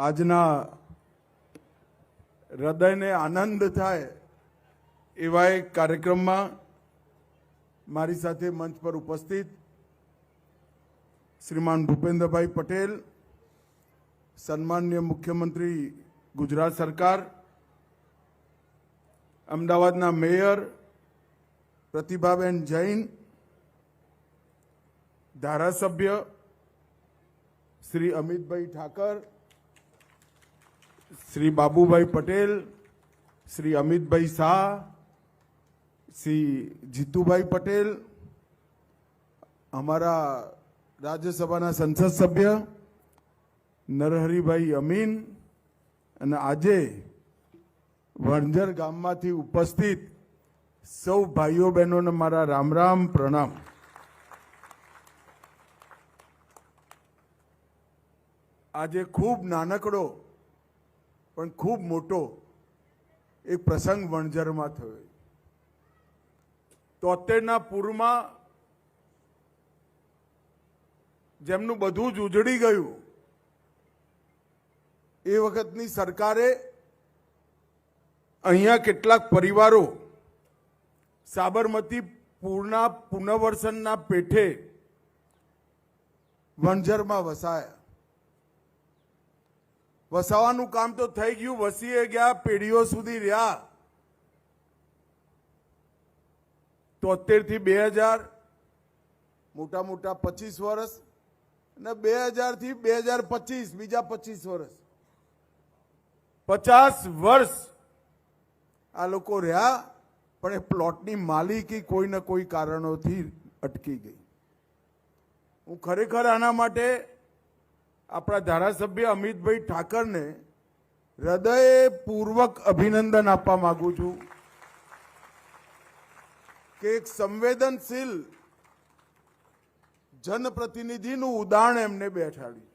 આજના હૃદયને આનંદ થાય એવા એક કાર્યક્રમમાં મારી સાથે મંચ પર ઉપસ્થિત શ્રીમાન ભૂપેન્દ્રભાઈ પટેલ, સન્માનીય મુખ્યમંત્રી ગુજરાત સરકાર, અમદાવાદના મેયર પ્રતિભાબેન જૈન, ધારાસભ્ય શ્રી અમિતભાઈ ઠાકર શ્રી બાબુભાઈ પટેલ, શ્રી અમિતભાઈ શાહ, શ્રી જીતુભાઈ પટેલ, અમારા રાજ્યસભાના સંસદ સભ્ય નરહરિભાઈ અમીન અને આજે વણઝર ગામમાંથી ઉપસ્થિત સૌ ભાઈઓ બહેનોને મારા રામ રામ પ્રણામ. આજે ખૂબ નાનકડો પણ ખૂબ મોટો એક પ્રસંગ વણઝરમાં થયો. તોતેરના પૂરમાં જેમનું બધું જ ઉજળી ગયું, એ વખતની સરકારે અહીંયા કેટલાક પરિવારો સાબરમતી પૂરના પુનર્વસનના પેઠે વણઝરમાં વસાયા. વસાવાનું કામ તો થઈ ગયું, વસીએ ગયા, પેઢીઓ સુધી રહ્યા. તોતેરથી બે હજાર, મોટા મોટા પચીસ વર્ષ, અને બે હજારથી બે હજાર પચીસ, બીજા પચીસ વર્ષ. પચાસ વર્ષ આ લોકો રહ્યા, પણ એ પ્લોટની માલિકી કોઈ ને કોઈ કારણોથી અટકી ગઈ. હું ખરેખર આના માટે આપણા ધારાસભ્ય અમિતભાઈ ઠાકરને હૃદયપૂર્વક અભિનંદન આપવા માંગુ છું કે એક સંવેદનશીલ જનપ્રતિનિધિનું ઉદાહરણ એમને બેઠાડ્યું.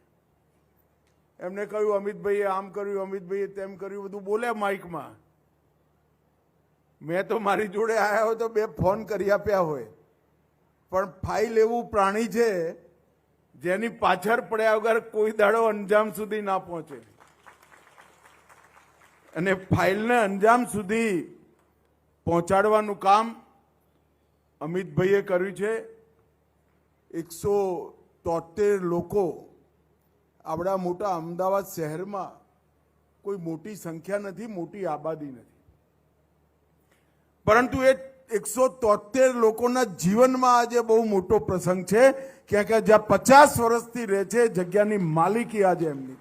એમને કહ્યું, અમિતભાઈએ આમ કર્યું, અમિતભાઈએ તેમ કર્યું, બધું બોલ્યા માઇકમાં. મેં તો મારી જોડે આવ્યા હોય તો બે ફોન કરી આપ્યા હોય. પણ ફાઇલ એવું પ્રાણી છે જેની પાછળ પડ્યા વગર કોઈ દાડો અંજામ સુધી ના પહોંચે. અને ફાઇલને અંજામ સુધી પહોંચાડવાનું કામ અમિતભાઈએ કર્યું છે. એકસો તોતેર લોકો આપણા મોટા અમદાવાદ શહેરમાં કોઈ મોટી સંખ્યા નથી, મોટી આબાદી નથી. પરંતુ એ એકસો તોતેર લોકોના જીવનમાં આજે બહુ મોટો પ્રસંગ છે. ક્યાં ક્યાં જ્યાં પચાસ વર્ષથી રહે છે જગ્યાની માલિકી આજે એમની.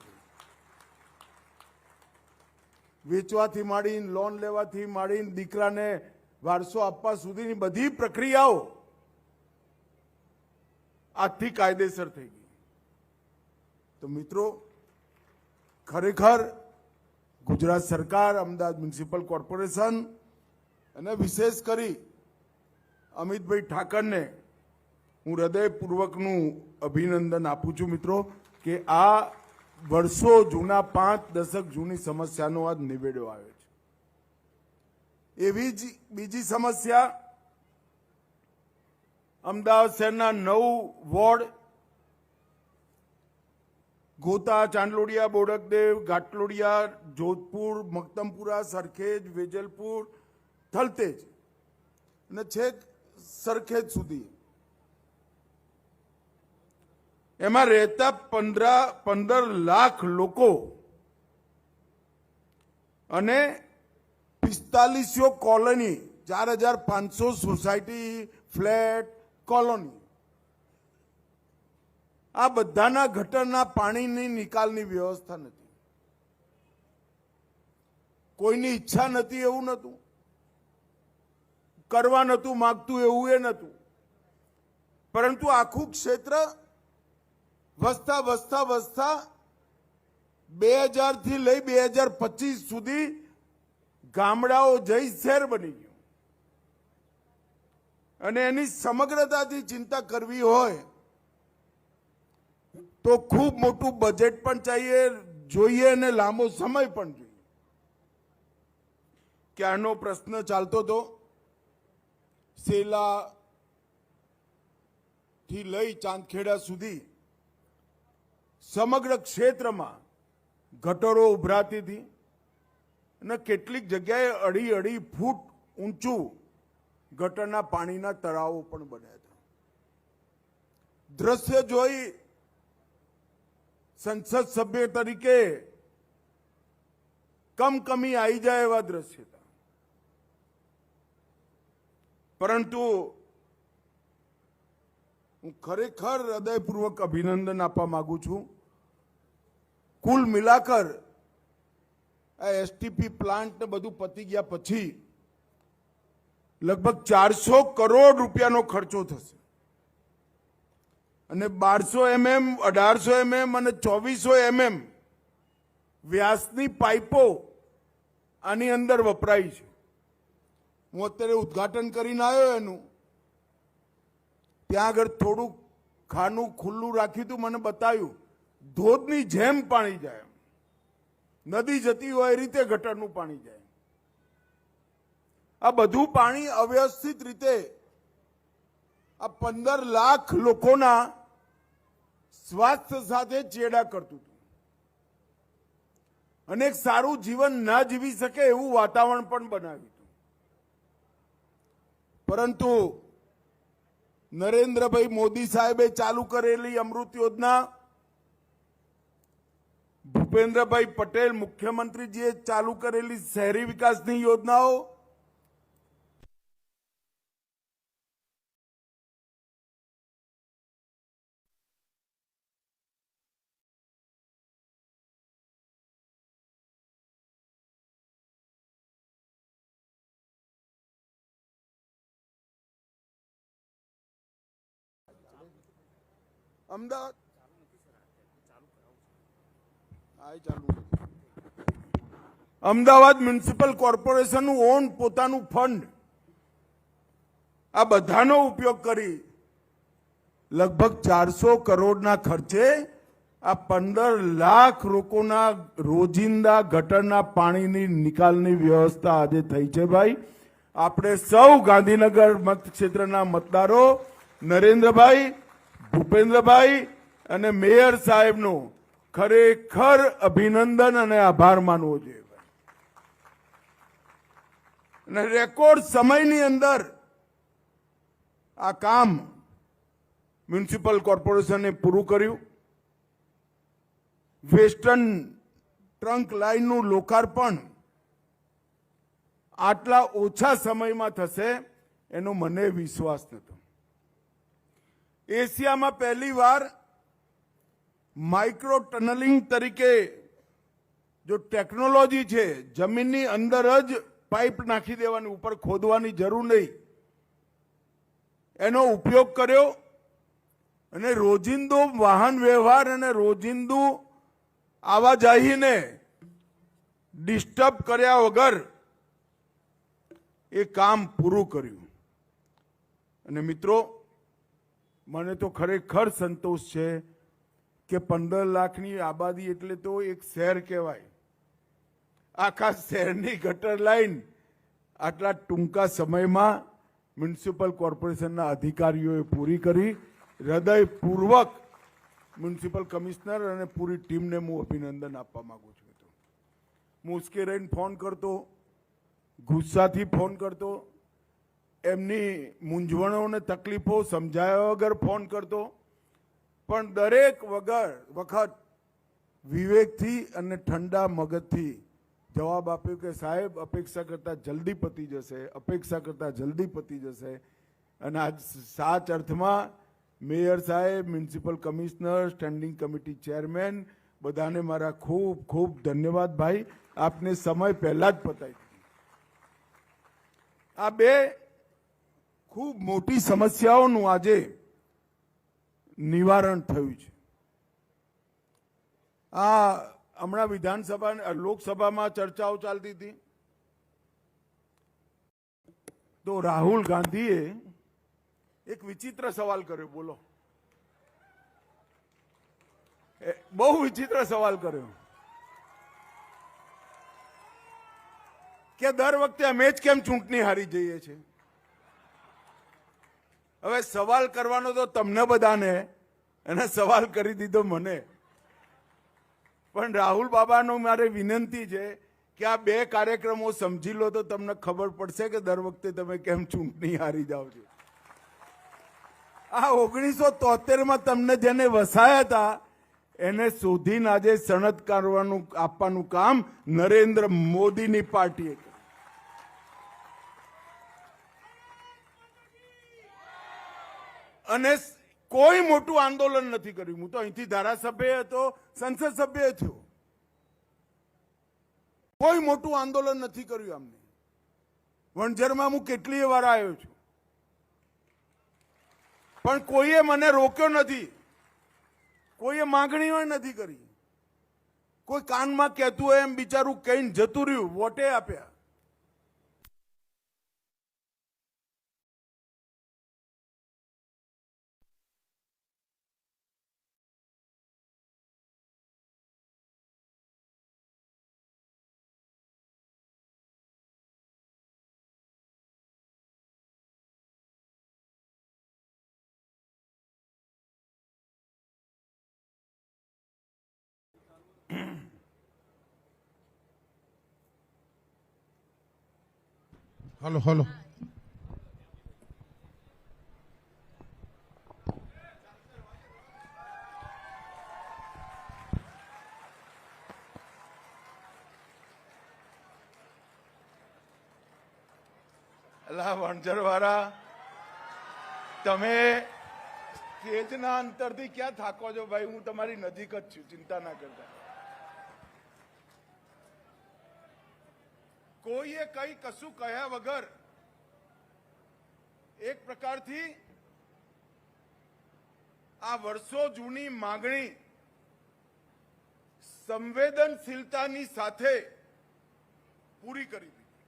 વેચવાથી માંડીને લોન લેવાથી માંડીને, દીકરાને વારસો આપવા સુધીની બધી પ્રક્રિયાઓ આજથી કાયદેસર થઈ ગઈ. તો મિત્રો, ખરેખર ગુજરાત સરકાર, અમદાવાદ મ્યુનિસિપલ કોર્પોરેશન અને વિશેષ કરી અમિતભાઈ ઠાકરને હું હૃદયપૂર્વકનું અભિનંદન આપું છું મિત્રો કે આ વર્ષો જૂના પાંચ દશક જૂની સમસ્યાનો આજ નિવેડો આવ્યો છે. એવી જ બીજી સમસ્યા અમદાવાદ શહેરના નવ વોર્ડ ગોતા, ચાંદલોડિયા, બોડકદેવ, ઘાટલોડિયા, જોધપુર મક્તમપુરા સરખેજ, વેજલપુર થલતેજ અને છેક સરખેજ સુધી. એમાં રહેતા પંદર પંદર લાખ લોકો અને પિસ્તાલીસો કોલોની, ચાર હજાર પાંચસો સોસાયટી, ફ્લેટ, કોલોની. આ બધાના ગટરના પાણીની નિકાલની વ્યવસ્થા નથી. કોઈની ઈચ્છા નથી, એવું નતું કરવા નહોતું માગતું એવું એ નહોતું. પરંતુ આખું ક્ષેત્ર વસતા વસતા વસતા બે હજારથી લઈ બે હજાર પચીસ સુધી ગામડાઓ જઈ શહેર બની ગયું. અને એની સમગ્રતાથી ચિંતા કરવી હોય તો ખૂબ મોટું બજેટ પણ ચાહીએ, જોઈએ અને લાંબો સમય પણ જોઈએ. ક્યારનો પ્રશ્ન ચાલતો હતો સેલા થી લઈ ચાંદખેડા સુધી સમગ્ર ક્ષેત્રમાં ગટરો ઉભરાતી હતી અને કેટલીક જગ્યાએ અઢી અઢી ફૂટ ઊંચું ગટરના પાણીના તળાવો પણ બન્યા હતા. દ્રશ્ય જોઈ સંસદ સભ્ય તરીકે કમકમી આવી જાય એવા દ્રશ્ય હતા પરંતુ હું ખરેખર હૃદયપૂર્વક અભિનંદન આપવા માગું છું. કુલ મિલાકર આ એસટીપી પ્લાન્ટ બધું પતી ગયા પછી લગભગ ચારસો કરોડ રૂપિયાનો ખર્ચો થશે. અને બારસો એમએમ, અઢારસો એમએમ અને ચોવીસો એમએમ વ્યાસની પાઇપો આની અંદર વપરાય છે. હું અત્યારે ઉદ્ઘાટન કરીને આવ્યો એનું. ત્યાં આગળ થોડુંક ખાનું ખુલ્લું રાખ્યું હતું, મને બતાવ્યું, ધોધની જેમ પાણી જાય. નદી જતી હોય એ રીતે ગટરનું પાણી જાય આ બધું પાણી અવ્યવસ્થિત રીતે આ પંદર લાખ લોકોના સ્વાસ્થ્ય સાથે ચેડા કરતું હતું. અને એક સારું જીવન ના જીવી શકે એવું વાતાવરણ પણ બનાવ્યું. પરંતુ નરેન્દ્રભાઈ મોદી સાહેબે ચાલુ કરેલી અમૃત યોજના ભૂપેન્દ્રભાઈ પટેલ મુખ્યમંત્રીજીએ ચાલુ કરેલી શહેરી વિકાસની યોજનાઓ અમદાવાદ. અમદાવાદ મ્યુનિસિપલ કોર્પોરેશનનું ઓન પોતાનું ફંડ. આ બધાનો ઉપયોગ કરી લગભગ ચારસો કરોડના ખર્ચે આ પંદર લાખ લોકોના રોજિંદા ગટરના પાણીની નિકાલની વ્યવસ્થા આજે થઈ છે ભાઈ. આપણે સૌ ગાંધીનગર મતક્ષેત્રના મતદારો નરેન્દ્રભાઈ ભૂપેન્દ્રભાઈ અને મેયર સાહેબનો ખરેખર અભિનંદન અને આભાર માનવો જોઈએ અને રેકોર્ડ સમયની અંદર આ કામ મ્યુનિસિપલ કોર્પોરેશને પૂરું કર્યું. વેસ્ટર્ન ટ્રંક લાઇનનું લોકાર્પણ આટલા ઓછા સમયમાં થશે એનો મને વિશ્વાસ નહોતો એશિયામાં પહેલી વાર માઇક્રો ટનલિંગ તરીકે જો ટેકનોલોજી છે, જમીનની અંદર જ પાઇપ નાખી દેવાની, ઉપર ખોદવાની જરૂર નહીં. એનો ઉપયોગ કર્યો અને રોજિંદો વાહન વ્યવહાર અને રોજિંદુ આવાજાહીને ડિસ્ટર્બ કર્યા વગર એ કામ પૂરું કર્યું. અને મિત્રો મને તો ખરેખર સંતોષ છે કે પંદર લાખની આબાદી એટલે તો એક શહેર કહેવાય. આખા શહેરની ગટર લાઈન આટલા ટૂંકા સમયમાં મ્યુનિસિપલ કોર્પોરેશનના અધિકારીઓએ પૂરી કરી. હૃદયપૂર્વક મ્યુનિસિપલ કમિશનર અને પૂરી ટીમને હું અભિનંદન આપવા માગું છું. હું ઉશ્કેરાઈને ફોન કરતો, ગુસ્સાથી ફોન કરતો એમની મૂંઝવણો અને તકલીફો સમજાયા વગર ફોન કરતો. પણ દરેક વગર વખત વિવેકથી અને ઠંડા મગજથી જવાબ આપ્યો કે, સાહેબ, અપેક્ષા કરતાં જલ્દી પતી જશે, અપેક્ષા કરતાં જલ્દી પતી જશે. અને આજ સાચ અર્થમાં મેયર સાહેબ, municipal commissioner, standing committee chairman, બધાને મારા ખૂબ ખૂબ ધન્યવાદ ભાઈ. આપને સમય પહેલાં જ પતાવી આ બે ખૂબ મોટી સમસ્યાઓનું આજે નિવારણ થયું છે. આ હમણાં વિધાનસભા લોકસભામાં ચર્ચાઓ ચાલતી હતી. તો રાહુલ ગાંધીએ એક વિચિત્ર સવાલ કર્યો, બોલો. બહુ વિચિત્ર સવાલ કર્યો. કે દર વખતે અમે જ કેમ ચૂંટણી હારી જઈએ છીએ? હવે સવાલ કરવાનો તો તમને બધાને, એને સવાલ કરી દીધો મને પણ રાહુલ બાબાનો મારે વિનંતી છે કે આ બે કાર્યક્રમો સમજી લો તો તમને ખબર પડશે કે દર વખતે તમે કેમ ચૂંટણી હારી જાઓ છો આ ઓગણીસો તોતેરમાં તમને જેને વસાયા હતા, એને શોધીને આજે સનદ કરવાનું આપવાનું કામ નરેન્દ્ર મોદીની પાર્ટીએ કર્યું. અને કોઈ મોટું આંદોલન નથી કર્યું. હું તો અહીંથી ધારાસભ્ય હતો, સંસદ સભ્ય થયો. કોઈ મોટું આંદોલન નથી કર્યું અમને વણઝરમાં હું કેટલીય વાર આવ્યો છું. પણ કોઈએ મને રોક્યો નથી. કોઈએ માંગણીઓ નથી કરી. કોઈ કાનમાં કહેતું હોય એમ બિચારું કહીને જતું રહ્યું, વોટે આપ્યા. હલો હલો અલા વણઝર વાળા તમે સ્ટેજના અંતરથી ક્યાં થાકો છો? ભાઈ, હું તમારી નજીક જ છું, ચિંતા ના કરતા. કોઈએ કઈ કશું કહ્યા વગર એક પ્રકારથી આ વર્ષો જૂની માગણી સંવેદનશીલતાની સાથે પૂરી કરી દીધી.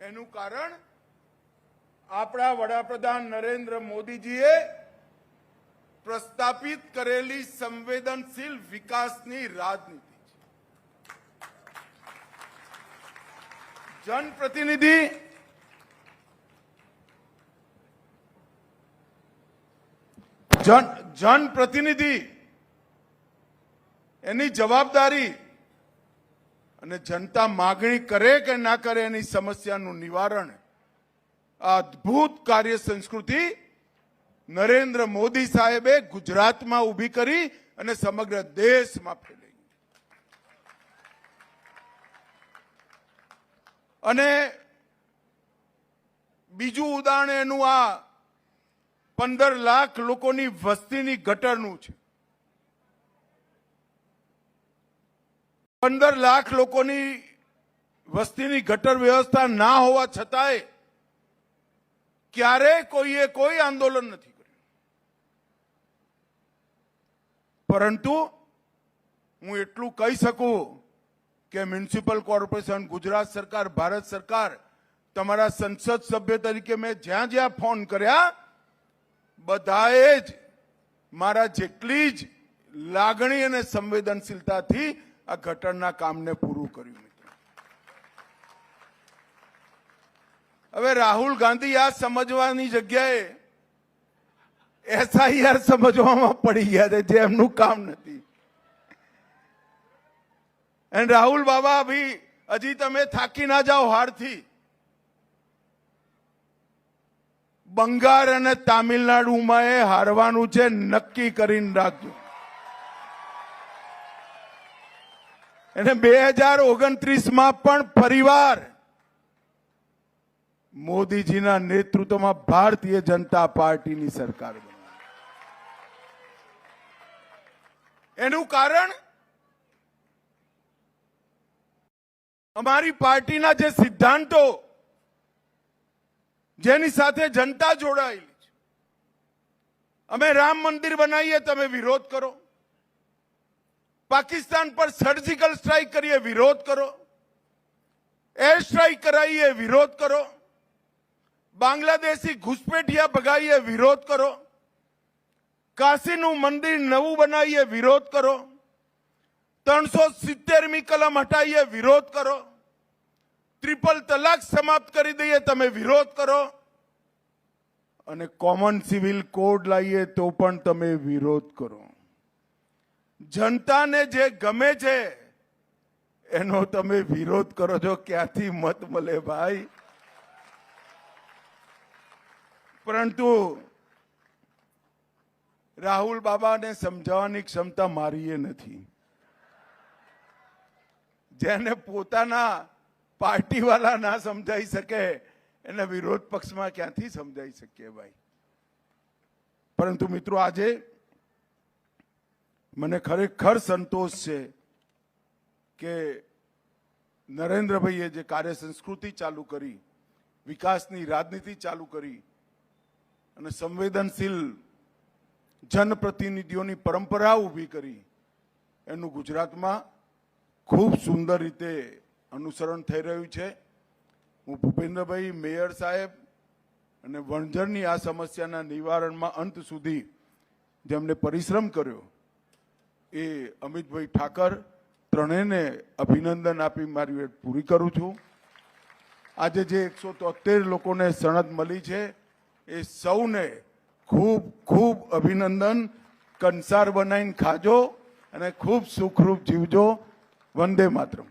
એનું કારણ આપણા વડાપ્રધાન નરેન્દ્ર મોદીજીએ પ્રસ્થાપિત કરેલી સંવેદનશીલ વિકાસની રાજનીતિ છે જનપ્રતિનિધિ જન જનપ્રતિનિધિ એની જવાબદારી અને જનતા માગણી કરે કે ના કરે એની સમસ્યાનું નિવારણ આ અદ્ભુત કાર્ય સંસ્કૃતિ નરેન્દ્ર મોદી સાહેબે ગુજરાતમાં ઊભી કરી અને સમગ્ર દેશમાં ફેલાઈ અને બીજું ઉદાહરણ એનું આ પંદર લાખ લોકોની વસ્તીની ગટરનું છે. પંદર લાખ લોકોની વસ્તીની ગટર વ્યવસ્થા ના હોવા છતાંય ક્યારે કોઈએ કોઈ આંદોલન નથી કર્યું. પરંતુ હું એટલું કહી શકું કે મ્યુનિસિપલ કોર્પોરેશન, ગુજરાત સરકાર, ભારત સરકાર તમારા સંસદ સભ્ય તરીકે મેં જ્યાં જ્યાં ફોન કર્યા, બધાએ જ મારા જેટલી જ લાગણી અને સંવેદનશીલતાથી આ ઘટનના કામને પૂરું કર્યું હવે રાહુલ ગાંધી આ સમજવાની જગ્યાએ એસઆઈઆર સમજવામાં પડી ગયા છે, જે એમનું કામ નથી. અને રાહુલ બાબા ભી હજી તમે થાકી ના જાઓ હારથી બંગાળ અને તામિલનાડુમાં એ હારવાનું છે નક્કી કરીને રાખજો અને બે હજાર ઓગણત્રીસમાં પણ પરિવાર મોદીજીના નેતૃત્વમાં ભારતીય જનતા પાર્ટીની સરકાર બની એનું કારણ અમારી પાર્ટીના જે સિદ્ધાંતો, જેની સાથે જનતા જોડાયેલી છે. અમે રામ મંદિર બનાવીએ તમે વિરોધ કરો. પાકિસ્તાન પર સર્જિકલ સ્ટ્રાઇક કરીએ, વિરોધ કરો. એર સ્ટ્રાઇક કરાવીએ, વિરોધ કરો. બાંગ્લાદેશી ઘુસપેઠિયા ભગાવીએ, વિરોધ કરો. કાશીનું મંદિર નવું બનાવીએ, વિરોધ કરો. ત્રણસો સિત્તેરમી કલમ હટાવીએ વિરોધ કરો. ટ્રિપલ તલાક સમાપ્ત કરી દઈએ, તમે વિરોધ કરો. અને કોમન સિવિલ કોડ લાવીએ તો પણ તમે વિરોધ કરો. જનતાને જે ગમે છે, એનો તમે વિરોધ કરો છો, ક્યાંથી મત મળે ભાઈ? પરંતુ રાહુલ બાબાને સમજાવવાની ક્ષમતા મારીએ નથી. જેને પોતાના પાર્ટીવાળા ના સમજાઈ શકે, એને વિરોધ પક્ષમાં ક્યાંથી સમજાઈ શકીએ ભાઈ? પરંતુ મિત્રો આજે મને ખરેખર સંતોષ છે કે નરેન્દ્રભાઈએ જે કાર્ય સંસ્કૃતિ ચાલુ કરી, વિકાસની રાજનીતિ ચાલુ કરી અને સંવેદનશીલ જનપ્રતિનિધિઓની પરંપરા ઊભી કરી, એનું ગુજરાતમાં ખૂબ સુંદર રીતે અનુસરણ થઈ રહ્યું છે. હું ભૂપેન્દ્રભાઈ મેયર સાહેબ અને વણઝરની આ સમસ્યાના નિવારણમાં અંત સુધી જેમણે પરિશ્રમ કર્યો એ અમિતભાઈ ઠાકર ત્રણેયને અભિનંદન આપી મારી વેટ પૂરી કરું છું. આજે જે એકસો તોતેર લોકોને સનદ મળી છે એ સૌને ખૂબ ખૂબ અભિનંદન. કંસાર બનાવીને ખાજો અને ખૂબ સુખરૂપ જીવજો. వందే మాత్రం.